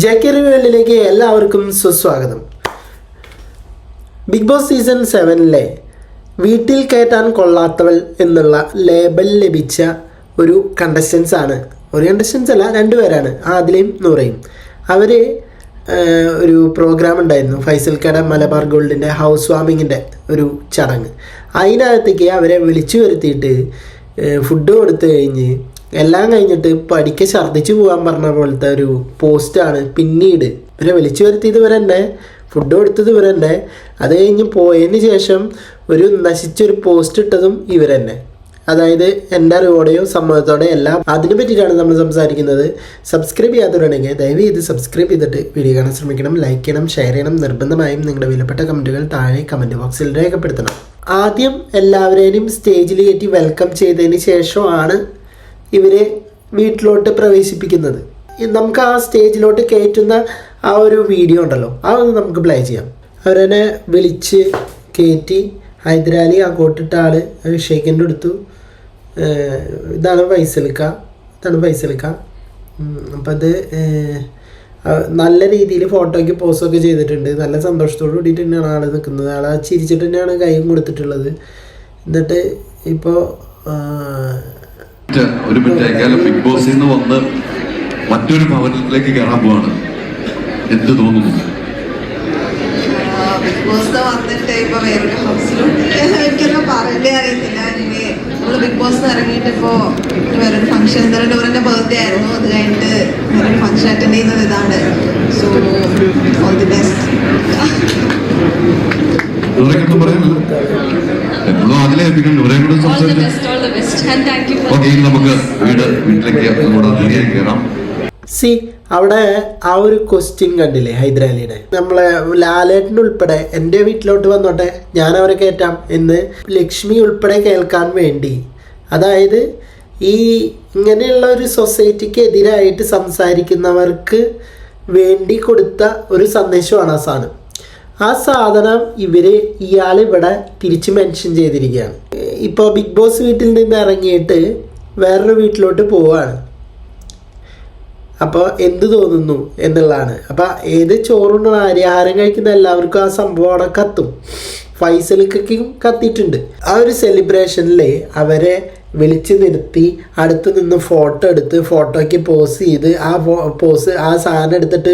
J വേൾഡിലേക്ക് എല്ലാവർക്കും സുസ്വാഗതം. ബിഗ് ബോസ് സീസൺ സെവനിലെ വീട്ടിൽ കയറ്റാൻ കൊള്ളാത്തവൾ എന്നുള്ള ലേബൽ ലഭിച്ച ഒരു കണ്ടസ്റ്റൻസ് ആണ്. ഒരു കണ്ടസ്റ്റൻസ് അല്ല രണ്ടുപേരാണ് ആദിലയും നൂറയും. അവർ ഒരു പ്രോഗ്രാം ഉണ്ടായിരുന്നു. ഫൈസൽ കട മലബാർ ഗോൾഡിന്റെ ഹൗസ് വാമിങ്ങിന്റെ ഒരു ചടങ്ങ്. അതിനകത്തേക്ക് അവരെ വിളിച്ചു വരുത്തിയിട്ട് ഫുഡ് കൊടുത്തു കഴിഞ്ഞ് എല്ലാം കഴിഞ്ഞിട്ട് പഠിക്ക ഛർദ്ദിച്ചു പോകാൻ പറഞ്ഞ പോലത്തെ ഒരു പോസ്റ്റാണ് പിന്നീട്. ഇവരെ വിളിച്ചു വരുത്തിയത് ഇവർ തന്നെ ഫുഡ് കൊടുത്തത് ഇവർ തന്നെ അത് കഴിഞ്ഞ് പോയതിന് ശേഷം ഒരു നശിച്ചൊരു പോസ്റ്റ് ഇട്ടതും ഇവർ തന്നെ അതായത് എന്റെ അറിവോടെയോ സമ്മതത്തോടെ എല്ലാം അതിനെ പറ്റിയിട്ടാണ് നമ്മൾ സംസാരിക്കുന്നത്. സബ്സ്ക്രൈബ് ചെയ്യാത്തവരാണെങ്കിൽ ദയവ് ചെയ്ത് സബ്സ്ക്രൈബ് ചെയ്തിട്ട് വീഡിയോ കാണാൻ ശ്രമിക്കണം ലൈക്ക് ചെയ്യണം ഷെയർ ചെയ്യണം. നിർബന്ധമായും നിങ്ങളുടെ വിലപ്പെട്ട കമന്റുകൾ താഴെ കമന്റ് ബോക്സിൽ രേഖപ്പെടുത്തണം. ആദ്യം എല്ലാവരെയും സ്റ്റേജിൽ കയറ്റി വെൽക്കം ചെയ്തതിന് ശേഷമാണ് ഇവരെ വീട്ടിലോട്ട് പ്രവേശിപ്പിക്കുന്നത്. നമുക്ക് ആ സ്റ്റേജിലോട്ട് കയറ്റുന്ന ആ ഒരു വീഡിയോ ഉണ്ടല്ലോ അതൊന്ന് നമുക്ക് പ്ലേ ചെയ്യാം. അവരെന്നെ വിളിച്ച് കയറ്റി ഹൈദരാലി ആ കോട്ടിട്ട ആൾ ഷേഖിന്റെ അടുത്തു ഇതാണ് എടുക്കുക ഇതാണ് ഫൈസലിക്ക അപ്പം അത് നല്ല രീതിയിൽ ഫോട്ടോയ്ക്ക് പോസ്റ്റൊക്കെ ചെയ്തിട്ടുണ്ട്. നല്ല സന്തോഷത്തോട് കൂടിയിട്ട് തന്നെയാണ് ആൾ നിൽക്കുന്നത് ആൾ ചിരിച്ചിട്ട് തന്നെയാണ് കൈയും കൊടുത്തിട്ടുള്ളത്. എന്നിട്ട് ഇപ്പോൾ ഒരു മിനിറ്റ് ഏകാലം ബിഗ് ബോസിൽ നിന്ന് വന്ന് മറ്റൊരു ഭവനത്തിലേക്ക് കയറാൻ പോവാണ്. എന്ത് തോന്നുന്നു? ബിഗ് ബോസ് വന്നിട്ട് ഇപ്പൊ വേറൊരു ഹൗസിലോട്ട് എനിക്കൊന്നും പറയണ്ടേ അറിയത്തില്ല. ഇനി നമ്മൾ ബിഗ് ബോസ് ഇറങ്ങിയിട്ട് ഇപ്പോ വേറൊരു ഫംഗ്ഷൻ ഇന്നലെ ഡോറിന്റെ ബർത്ത്ഡേ ആയിരുന്നു. അത് കഴിഞ്ഞിട്ട് വേറൊരു ഫംഗ്ഷൻ അറ്റൻഡ് ചെയ്യുന്നത് ഇതാണ്. സോ ഓൾ ദി ബെസ്റ്റ് എപ്പോഴും അതിലെ ഏൽപ്പിക്കണം കൂടെ All the സംസാരിച്ചു. best, all the best. And thank you for okay ഇനി നമുക്ക് വീട് വീട്ടിലേക്ക് നമ്മുടെ കയറാം. സി അവിടെ ആ ഒരു ക്വസ്റ്റ്യൻ കണ്ടില്ലേ ഹൈദരാലിയുടെ? നമ്മളെ ലാലേട്ടൻ ഉൾപ്പെടെ എന്റെ വീട്ടിലോട്ട് വന്നോട്ടെ ഞാൻ അവരെ കയറ്റാം എന്ന് ലക്ഷ്മി ഉൾപ്പെടെ കേൾക്കാൻ വേണ്ടി. അതായത് ഈ ഇങ്ങനെയുള്ള ഒരു സൊസൈറ്റിക്ക് എതിരായിട്ട് സംസാരിക്കുന്നവർക്ക് വേണ്ടി കൊടുത്ത ഒരു സന്ദേശമാണ് ആ സാധനം. ആ സാധനം ഇവർ ഇയാൾ ഇവിടെ തിരിച്ച് മെൻഷൻ ചെയ്തിരിക്കുകയാണ്. ഇപ്പോൾ ബിഗ് ബോസ് വീട്ടിൽ നിന്ന് ഇറങ്ങിയിട്ട് വേറൊരു വീട്ടിലോട്ട് പോവാണ്. അപ്പോൾ എന്ത് തോന്നുന്നു എന്നുള്ളതാണ്. അപ്പോൾ ഏത് ചോറുണ്ട് ആഹാരം കഴിക്കുന്ന എല്ലാവർക്കും ആ സംഭവം അവിടെ കത്തും. ഫൈസലിക്കും കത്തിയിട്ടുണ്ട്. ആ ഒരു സെലിബ്രേഷനിൽ അവരെ വിളിച്ച് നിർത്തി അടുത്ത് നിന്ന് ഫോട്ടോ എടുത്ത് ഫോട്ടോയ്ക്ക് പോസ് ചെയ്ത് ആ പോസ് ആ സാധനം എടുത്തിട്ട്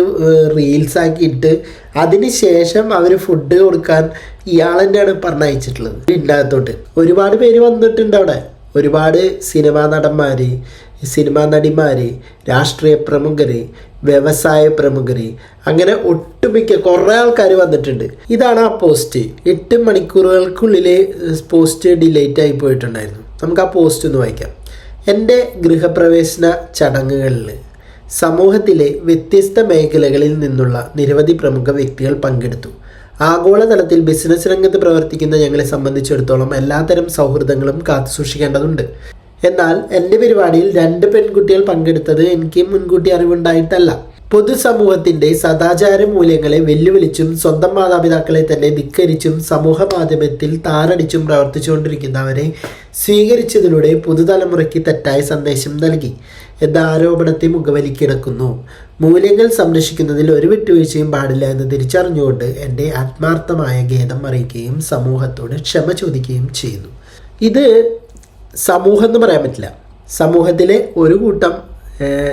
റീൽസ് ആക്കിയിട്ട് അതിന് ശേഷം അവർ ഫുഡ് കൊടുക്കാൻ ഇയാൾ തന്നെയാണ് പറഞ്ഞയച്ചിട്ടുള്ളത് ഇതിനകത്തോട്ട്. ഒരുപാട് പേര് വന്നിട്ടുണ്ട് അവിടെ. ഒരുപാട് സിനിമാ നടന്മാർ സിനിമാ നടിമാർ രാഷ്ട്രീയ പ്രമുഖർ വ്യവസായ പ്രമുഖരെ. അങ്ങനെ ഒട്ടുമിക്ക കുറേ ആൾക്കാർ വന്നിട്ടുണ്ട്. ഇതാണ് ആ പോസ്റ്റ് എട്ട് മണിക്കൂറുകൾക്കുള്ളിൽ പോസ്റ്റ് ഡിലേറ്റ് ആയി പോയിട്ടുണ്ടായിരുന്നു. നമുക്ക് ആ പോസ്റ്റ് ഒന്ന് വായിക്കാം. എന്റെ ഗൃഹപ്രവേശന ചടങ്ങുകളിൽ സമൂഹത്തിലെ വ്യത്യസ്ത മേഖലകളിൽ നിന്നുള്ള നിരവധി പ്രമുഖ വ്യക്തികൾ പങ്കെടുത്തു. ആഗോളതലത്തിൽ ബിസിനസ് രംഗത്ത് പ്രവർത്തിക്കുന്ന ഞങ്ങളെ സംബന്ധിച്ചിടത്തോളം എല്ലാത്തരം സൗഹൃദങ്ങളും കാത്തുസൂക്ഷിക്കേണ്ടതുണ്ട്. എന്നാൽ എന്റെ പരിപാടിയിൽ രണ്ട് പെൺകുട്ടികൾ പങ്കെടുത്തത് എനിക്ക് മുൻകൂട്ടി അറിവുണ്ടായിട്ടല്ല. പൊതുസമൂഹത്തിന്റെ സദാചാര മൂല്യങ്ങളെ വെല്ലുവിളിച്ചും സ്വന്തം മാതാപിതാക്കളെ തന്നെ ധിക്കരിച്ചും സമൂഹ മാധ്യമത്തിൽ താറടിച്ചും പ്രവർത്തിച്ചുകൊണ്ടിരിക്കുന്നവരെ സ്വീകരിച്ചതിലൂടെ പുതുതലമുറയ്ക്ക് തെറ്റായ സന്ദേശം നൽകി. എന്ന ആരോപണത്തെ മുഖവലിക്കിടക്കുന്നു മൂല്യങ്ങൾ സംരക്ഷിക്കുന്നതിൽ ഒരു വിട്ടുവീഴ്ചയും പാടില്ല എന്ന് തിരിച്ചറിഞ്ഞുകൊണ്ട് എന്റെ ആത്മാർത്ഥമായ ഖേദം അറിയിക്കുകയും സമൂഹത്തോട് ക്ഷമ ചോദിക്കുകയും ചെയ്യുന്നു. ഇത് സമൂഹം എന്ന് പറയാൻ പറ്റില്ല. സമൂഹത്തിലെ ഒരു കൂട്ടം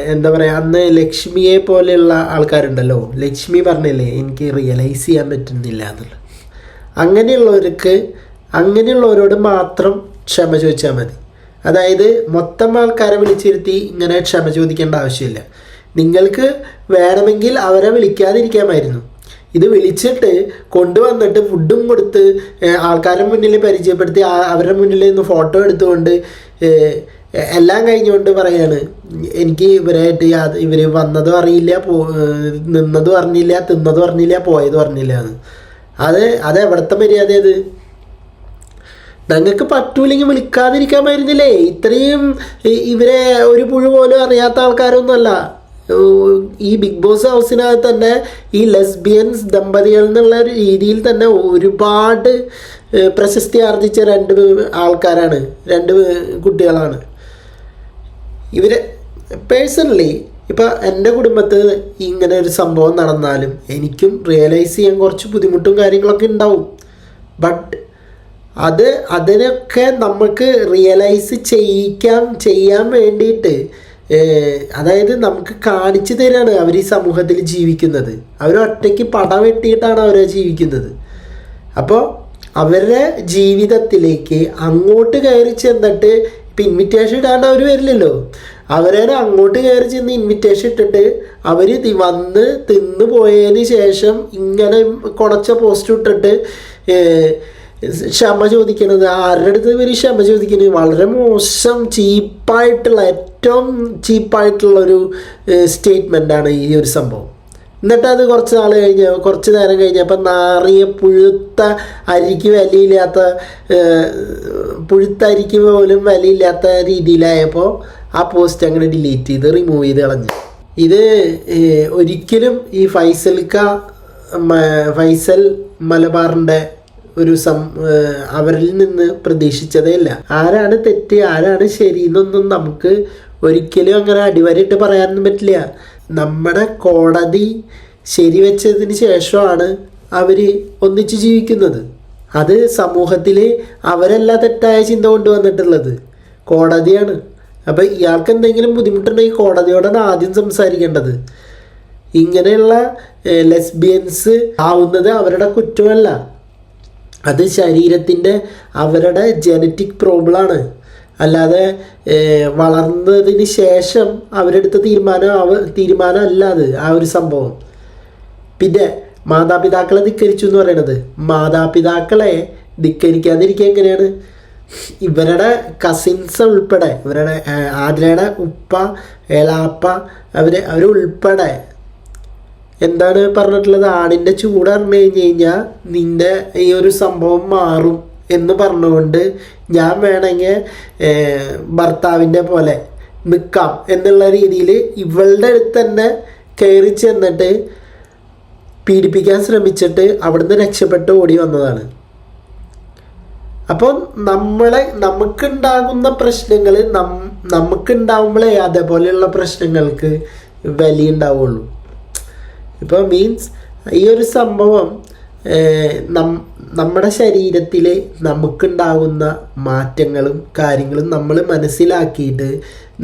എന്താ പറയുക അന്ന് ലക്ഷ്മിയെ പോലെയുള്ള ആൾക്കാരുണ്ടല്ലോ. ലക്ഷ്മി പറഞ്ഞില്ലേ എനിക്ക് റിയലൈസ് ചെയ്യാൻ പറ്റുന്നില്ല എന്നുള്ളത്. അങ്ങനെയുള്ളവർക്ക് അങ്ങനെയുള്ളവരോട് മാത്രം ക്ഷമ ചോദിച്ചാൽ മതി. അതായത് മൊത്തം ആൾക്കാരെ വിളിച്ചിരുത്തി ഇങ്ങനെ ക്ഷമ ചോദിക്കേണ്ട ആവശ്യമില്ല. നിങ്ങൾക്ക് വേണമെങ്കിൽ അവരെ വിളിക്കാതിരിക്കാമായിരുന്നു. ഇത് വിളിച്ചിട്ട് കൊണ്ടുവന്നിട്ട് ഫുഡും കൊടുത്ത് ആൾക്കാരുടെ മുന്നിൽ പരിചയപ്പെടുത്തി അവരുടെ മുന്നിൽ നിന്ന് ഫോട്ടോ എടുത്തുകൊണ്ട് എല്ലാം കഴിഞ്ഞുകൊണ്ട് പറയാണ് എനിക്ക് ഇവരായിട്ട് യാ- ഇവർ വന്നതും അറിയില്ല പോ നിന്നതും അറിഞ്ഞില്ല തിന്നതും അറിഞ്ഞില്ല പോയതും അറിഞ്ഞില്ല എന്ന്. അത് അത് എവിടുത്തെ മര്യാദ അത് ഞങ്ങൾക്ക് പറ്റൂലെങ്കിൽ വിളിക്കാതിരിക്കാമായിരുന്നില്ലേ ഇത്രയും ഇവരെ ഒരു പുഴു പോലും അറിയാത്ത ആൾക്കാരൊന്നുമല്ല. ഈ ബിഗ് ബോസ് ഹൗസിനകത്ത് തന്നെ ഈ ലെസ്ബിയൻസ് ദമ്പതികൾ എന്നുള്ള രീതിയിൽ തന്നെ ഒരുപാട് പ്രശസ്തി ആർജിച്ച രണ്ട് ആൾക്കാരാണ്. രണ്ട് കുട്ടികളാണ്. ഇവരെ പേഴ്സണലി ഇപ്പം എന്റെ കുടുംബത്തിൽ ഇങ്ങനെ ഒരു സംഭവം നടന്നാലും എനിക്കും റിയലൈസ് ചെയ്യാൻ കുറച്ച് ബുദ്ധിമുട്ടും കാര്യങ്ങളൊക്കെ ഉണ്ടാവും. ബട്ട് അത് അതിനൊക്കെ നമുക്ക് റിയലൈസ് ചെയ്യിക്കാൻ ചെയ്യാൻ വേണ്ടിയിട്ട് അതായത് നമുക്ക് കാണിച്ചു തരാണ് അവർ ഈ സമൂഹത്തിൽ ജീവിക്കുന്നത്. അവർ ഒറ്റയ്ക്ക് പടം വെട്ടിയിട്ടാണ് അവർ ജീവിക്കുന്നത്. അപ്പോൾ അവരുടെ ജീവിതത്തിലേക്ക് അങ്ങോട്ട് കയറി ചെന്നിട്ട് ഇപ്പം ഇൻവിറ്റേഷൻ ഇടാണ്ട് അവർ വരില്ലല്ലോ. അവരെ അങ്ങോട്ട് കയറി ചെന്ന് ഇൻവിറ്റേഷൻ ഇട്ടിട്ട് അവർ വന്ന് തിന്ന് പോയതിന് ശേഷം ഇങ്ങനെ കുണച്ച പോസ്റ്റ് ഇട്ടിട്ട് ക്ഷമ ചോദിക്കണത്. ആരുടെ അടുത്ത് ഇവർ ക്ഷമ ചോദിക്കുന്നത് വളരെ മോശം ചീപ്പായിട്ടുള്ള ഏറ്റവും ചീപ്പായിട്ടുള്ളൊരു സ്റ്റേറ്റ്മെന്റാണ് ഈ ഒരു സംഭവം. എന്നിട്ട് അത് കുറച്ച് നാൾ കഴിഞ്ഞ് കുറച്ച് നേരം കഴിഞ്ഞപ്പോൾ നാറിയ പുഴുത്ത അരിക്ക് വിലയില്ലാത്ത പുഴുത്ത അരിക്ക് പോലും വിലയില്ലാത്ത രീതിയിലായപ്പോൾ ആ പോസ്റ്റ് അങ്ങനെ ഡിലീറ്റ് ചെയ്ത് റിമൂവ് ചെയ്ത് കളഞ്ഞു. ഇത് ഒരിക്കലും ഈ ഫൈസൽക്ക ഫൈസൽ മലബാറിന്റെ ഒരു സം അവരിൽ നിന്ന് പ്രതീക്ഷിച്ചതേ ഇല്ല ആരാണ് തെറ്റ് ആരാണ് ശരി എന്നൊന്നും നമുക്ക് ഒരിക്കലും അങ്ങനെ അടിവരയിട്ട് പറയാനൊന്നും പറ്റില്ല. നമ്മുടെ കോടതി ശരിവെച്ചതിന് ശേഷമാണ് അവർ ഒന്നിച്ച് ജീവിക്കുന്നത്. അത് സമൂഹത്തിൽ അവരല്ല തെറ്റായ ചിന്ത കൊണ്ടുവന്നിട്ടുള്ളത്. കോടതിയാണ്. അപ്പോൾ ഇയാൾക്ക് എന്തെങ്കിലും ബുദ്ധിമുട്ടുണ്ടെങ്കിൽ കോടതിയോടാണ് ആദ്യം സംസാരിക്കേണ്ടത്? ഇങ്ങനെയുള്ള ലെസ്ബിയൻസ് ആവുന്നത് അവരുടെ കുറ്റമല്ല. അത് ശരീരത്തിന്റെ അവരുടെ ജനറ്റിക് പ്രോബ്ലമാണ് അല്ലാതെ വളർന്നതിന് ശേഷം അവരെടുത്ത തീരുമാനം അവ തീരുമാനമല്ല അത് ആ ഒരു സംഭവം. പിന്നെ മാതാപിതാക്കളെ ധിക്കരിച്ചു എന്ന് പറയണത്. മാതാപിതാക്കളെ ധിക്കരിക്കാതിരിക്കുക എങ്ങനെയാണ്? ഇവരുടെ കസിൻസ് ഉൾപ്പെടെ ഇവരുടെ ആതിരയുടെ ഉപ്പ ഏലാപ്പ അവർ ഉൾപ്പെടെ എന്താണ് പറഞ്ഞിട്ടുള്ളത്? ആണിന്റെ ചൂട് അറിഞ്ഞു കഴിഞ്ഞ് കഴിഞ്ഞാൽ നിന്റെ ഈ ഒരു സംഭവം മാറും എന്ന് പറഞ്ഞുകൊണ്ട് ഞാൻ വേണമെങ്കിൽ ഭർത്താവിന്റെ പോലെ നിൽക്കാം എന്നുള്ള രീതിയിൽ ഇവളുടെ അടുത്ത് തന്നെ കയറി ചെന്നിട്ട് പീഡിപ്പിക്കാൻ ശ്രമിച്ചിട്ട് അവിടുന്ന് രക്ഷപ്പെട്ട് ഓടി വന്നതാണ്. അപ്പോൾ നമ്മളെ നമുക്കുണ്ടാകുന്ന പ്രശ്നങ്ങൾ നം നമുക്കുണ്ടാവുമ്പോഴേ അതേപോലെയുള്ള പ്രശ്നങ്ങൾക്ക് വിലയുണ്ടാവുള്ളൂ. ഇപ്പോൾ മീൻസ് ഈ ഒരു സംഭവം നമ്മുടെ ശരീരത്തിൽ നമുക്കുണ്ടാകുന്ന മാറ്റങ്ങളും കാര്യങ്ങളും നമ്മൾ മനസ്സിലാക്കിയിട്ട്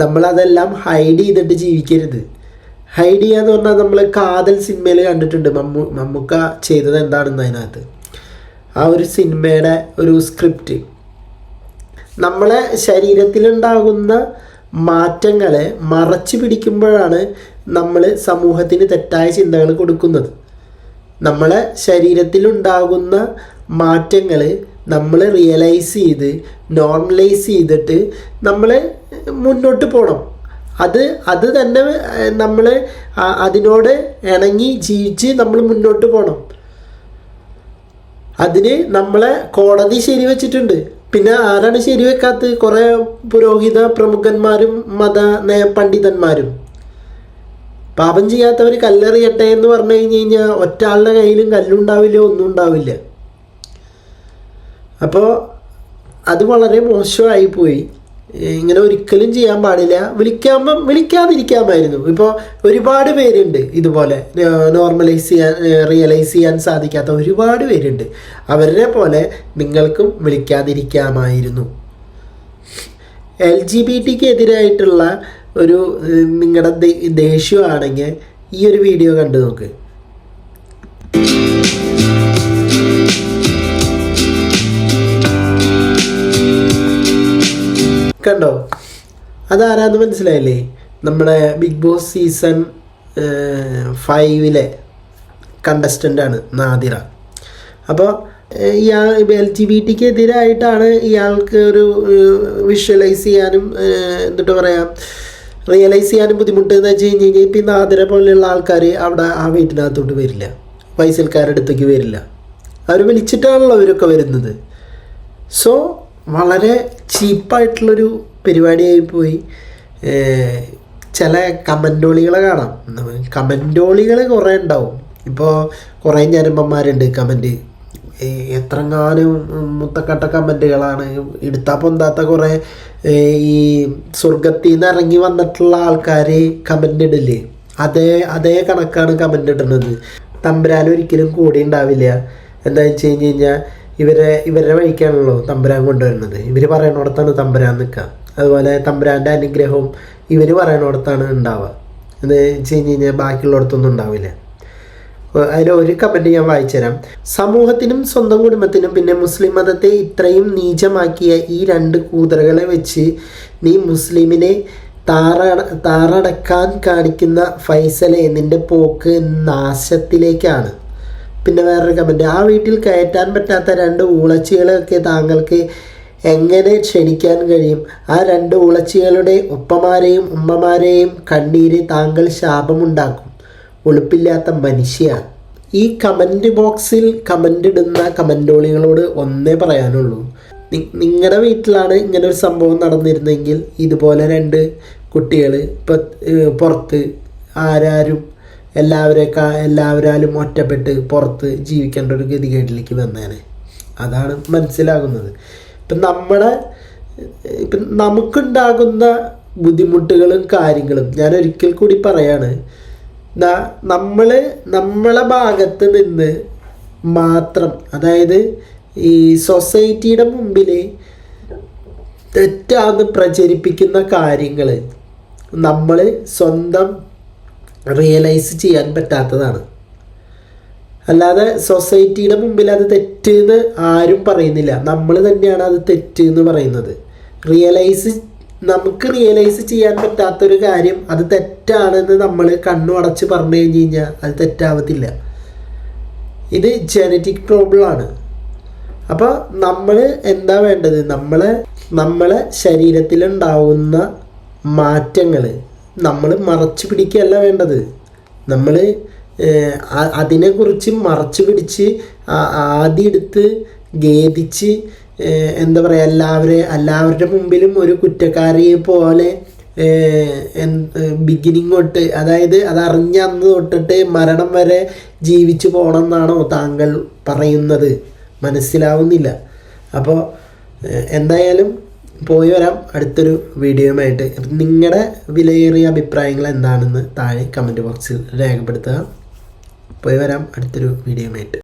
നമ്മളതെല്ലാം ഹൈഡ് ചെയ്തിട്ട് ജീവിക്കരുത്. ഹൈഡ് ചെയ്യാന്ന് പറഞ്ഞാൽ നമ്മൾ കാതൽ സിനിമയിൽ കണ്ടിട്ടുണ്ട് മമ്മു മമ്മൂക്ക ചെയ്തത് എന്താണെന്ന് അതിനകത്ത്. ആ ഒരു സിനിമയുടെ ഒരു സ്ക്രിപ്റ്റ്. നമ്മളെ ശരീരത്തിലുണ്ടാകുന്ന മാറ്റങ്ങളെ മറച്ചു പിടിക്കുമ്പോഴാണ് നമ്മൾ സമൂഹത്തിന് തെറ്റായ ചിന്തകൾ കൊടുക്കുന്നത്. നമ്മളെ ശരീരത്തിലുണ്ടാകുന്ന മാറ്റങ്ങൾ നമ്മൾ റിയലൈസ് ചെയ്ത് നോർമലൈസ് ചെയ്തിട്ട് നമ്മൾ മുന്നോട്ട് പോകണം അത് അത് തന്നെ നമ്മൾ അതിനോട് ഇണങ്ങി ജീവിച്ച് നമ്മൾ മുന്നോട്ട് പോകണം അതിന് നമ്മളെ കോടതി ശരിവെച്ചിട്ടുണ്ട് പിന്നെ ആരാണ് ശരിവെക്കാത്തത് കുറേ പുരോഹിത പ്രമുഖന്മാരും മത നയ പണ്ഡിതന്മാരും. പാപം ചെയ്യാത്തവർ കല്ലെറിയട്ടെ എന്ന് പറഞ്ഞു കഴിഞ്ഞ് കഴിഞ്ഞാൽ ഒറ്റ ആളുടെ കയ്യിലും കല്ലുണ്ടാവില്ല ഒന്നും ഉണ്ടാവില്ല. അപ്പോൾ അത് വളരെ മോശമായി പോയി. ഇങ്ങനെ ഒരിക്കലും ചെയ്യാൻ പാടില്ല. വിളിക്കാമ്പം വിളിക്കാതിരിക്കാമായിരുന്നു. ഇപ്പോൾ ഒരുപാട് പേരുണ്ട് ഇതുപോലെ നോർമലൈസ് ചെയ്യാൻ റിയലൈസ് ചെയ്യാൻ സാധിക്കാത്ത ഒരുപാട് പേരുണ്ട്. അവരെ പോലെ നിങ്ങൾക്കും വിളിക്കാതിരിക്കാമായിരുന്നു. എൽ ജി ബി ടിക്ക് എതിരായിട്ടുള്ള ഒരു നിങ്ങളുടെ ദേഷ്യമാണെങ്കിൽ ഈ ഒരു വീഡിയോ കണ്ടു നോക്ക്. കണ്ടോ? അതാരാന്ന് മനസ്സിലായില്ലേ? നമ്മുടെ ബിഗ് ബോസ് സീസൺ ഫൈവിലെ കണ്ടസ്റ്റന്റാണ് നാദിറ. അപ്പോൾ ഇയാൾ എൽ ജി ബി ടിക്ക് എതിരായിട്ടാണ് ഇയാൾക്ക് ഒരു വിഷ്വലൈസ് ചെയ്യാനും എന്നിട്ട് പറയാം റിയലൈസ് ചെയ്യാനും ബുദ്ധിമുട്ട് എന്ന് വെച്ച് കഴിഞ്ഞ് കഴിഞ്ഞാൽ ഇപ്പം നാദിര പോലെയുള്ള ആൾക്കാർ അവിടെ ആ വീട്ടിനകത്തോട്ട് വരില്ല. പൈസൽക്കാരുടെ അടുത്തേക്ക് വരില്ല. അവർ വിളിച്ചിട്ടാണല്ലോ അവരൊക്കെ വരുന്നത്. സോ വളരെ ചീപ്പായിട്ടുള്ളൊരു പരിപാടിയായി പോയി. ചില കമന്റോളികളെ കാണാം. കമന്റോളികൾ കുറേ ഉണ്ടാവും. ഇപ്പോൾ കുറേ ഞരമ്പന്മാരുണ്ട് കമന്റ് എത്രങ്ങാനും മുത്തക്കട്ട കമന്റുകളാണ് എടുത്താൽ പൊന്താത്ത കുറേ ഈ സ്വർഗത്തിൽ നിന്ന് ഇറങ്ങി വന്നിട്ടുള്ള ആൾക്കാർ കമന്റ് ഇടില്ലേ? അതേ അതേ കണക്കാണ് കമന്റ് ഇടുന്നത്. തമ്പുരാൻ ഒരിക്കലും കൂടി ഉണ്ടാവില്ല. എന്താ വെച്ച് കഴിഞ്ഞ് കഴിഞ്ഞാൽ ഇവരെ ഇവരുടെ വഴിക്കാണല്ലോ തമ്പുരാൻ കൊണ്ടുവരുന്നത്. ഇവർ പറയണോടത്താണ് തമ്പുരാൻ നിൽക്കുക അതുപോലെ തമ്പുരാന്റെ അനുഗ്രഹവും ഇവർ പറയണോടത്താണ് ഉണ്ടാവുക. എന്ന് വെച്ച് കഴിഞ്ഞ് കഴിഞ്ഞാൽ ബാക്കിയുള്ളിടത്തൊന്നും ഉണ്ടാവില്ല. അതിൽ ഒരു കമന്റ് ഞാൻ വായിച്ചുതരാം. സമൂഹത്തിനും സ്വന്തം കുടുംബത്തിനും പിന്നെ മുസ്ലിം മതത്തെ ഇത്രയും നീചമാക്കിയ ഈ രണ്ട് കൂതറകളെ വെച്ച് നീ മുസ്ലിമിനെ താറ താറടക്കാൻ കാണിക്കുന്ന ഫൈസലെ നിന്റെ പോക്ക് നാശത്തിലേക്കാണ്. പിന്നെ വേറൊരു കമന്റ് ആ വീട്ടിൽ കയറ്റാൻ പറ്റാത്ത രണ്ട് ഊളച്ചികളെയൊക്കെ താങ്കൾക്ക് എങ്ങനെ ക്ഷണിക്കാൻ കഴിയും? ആ രണ്ട് ഉളച്ചികളുടെ ഉപ്പമാരെയും ഉമ്മമാരെയും കണ്ണീര് താങ്കൾ ശാപമുണ്ടാക്കും. ഉളുപ്പില്ലാത്ത മനുഷ്യ ഈ കമന്റ് ബോക്സിൽ കമന്റ് ഇടുന്ന കമന്റോളികളോട് ഒന്നേ പറയാനുള്ളൂ. നിങ്ങളുടെ വീട്ടിലാണ് ഇങ്ങനെ ഒരു സംഭവം നടന്നിരുന്നെങ്കിൽ ഇതുപോലെ രണ്ട് കുട്ടികൾ ഇപ്പം പുറത്ത് ആരാരും എല്ലാവരെക്കാ എല്ലാവരാലും ഒറ്റപ്പെട്ട് പുറത്ത് ജീവിക്കേണ്ട ഒരു ഗതികേട്ടിലേക്ക് വന്നേനെ. അതാണ് മനസ്സിലാകുന്നത്. ഇപ്പം നമ്മുടെ ഇപ്പം നമുക്കുണ്ടാകുന്ന ബുദ്ധിമുട്ടുകളും കാര്യങ്ങളും ഞാൻ ഒരിക്കൽ കൂടി പറയാണ്. നമ്മൾ നമ്മളെ ഭാഗത്ത് നിന്ന് മാത്രം അതായത് ഈ സൊസൈറ്റിയുടെ മുമ്പിൽ തെറ്റാന്ന് പ്രചരിപ്പിക്കുന്ന കാര്യങ്ങൾ നമ്മൾ സ്വന്തം റിയലൈസ് ചെയ്യാൻ പറ്റാത്തതാണ്. അല്ലാതെ സൊസൈറ്റിയുടെ മുമ്പിൽ അത് തെറ്റ് എന്ന് ആരും പറയുന്നില്ല. നമ്മൾ തന്നെയാണ് അത് തെറ്റ് എന്ന് പറയുന്നത്. റിയലൈസ് നമുക്ക് റിയലൈസ് ചെയ്യാൻ പറ്റാത്തൊരു കാര്യം അത് തെറ്റാണെന്ന് നമ്മൾ കണ്ണു അടച്ച് പറഞ്ഞു കഴിഞ്ഞ് കഴിഞ്ഞാൽ അത് തെറ്റാവത്തില്ല. ഇത് ജനറ്റിക് പ്രോബ്ലം ആണ്. അപ്പോൾ നമ്മൾ എന്താ വേണ്ടത്? നമ്മളെ നമ്മളെ ശരീരത്തിലുണ്ടാവുന്ന മാറ്റങ്ങൾ നമ്മൾ മറച്ചു പിടിക്കുകയല്ല വേണ്ടത്. നമ്മൾ അതിനെക്കുറിച്ച് മറച്ചു പിടിച്ച് ആദ്യം എടുത്ത് ഖേദിച്ച് എന്താ പറയുക എല്ലാവരെ എല്ലാവരുടെ മുമ്പിലും ഒരു കുറ്റക്കാരിയെ പോലെ ബിഗിനിങ് തൊട്ട് അതായത് അത് അറിഞ്ഞ അന്ന് തൊട്ടിട്ട് മരണം വരെ ജീവിച്ചു പോകണം എന്നാണോ താങ്കൾ പറയുന്നത്? മനസ്സിലാവുന്നില്ല. അപ്പോൾ എന്തായാലും പോയി വരാം. അടുത്തൊരു വീഡിയോയുമായിട്ട്. നിങ്ങളുടെ വിലയേറിയ അഭിപ്രായങ്ങൾ എന്താണെന്ന് താഴെ കമന്റ് ബോക്സിൽ രേഖപ്പെടുത്തുക. പോയി വരാം. അടുത്തൊരു വീഡിയോയുമായിട്ട്.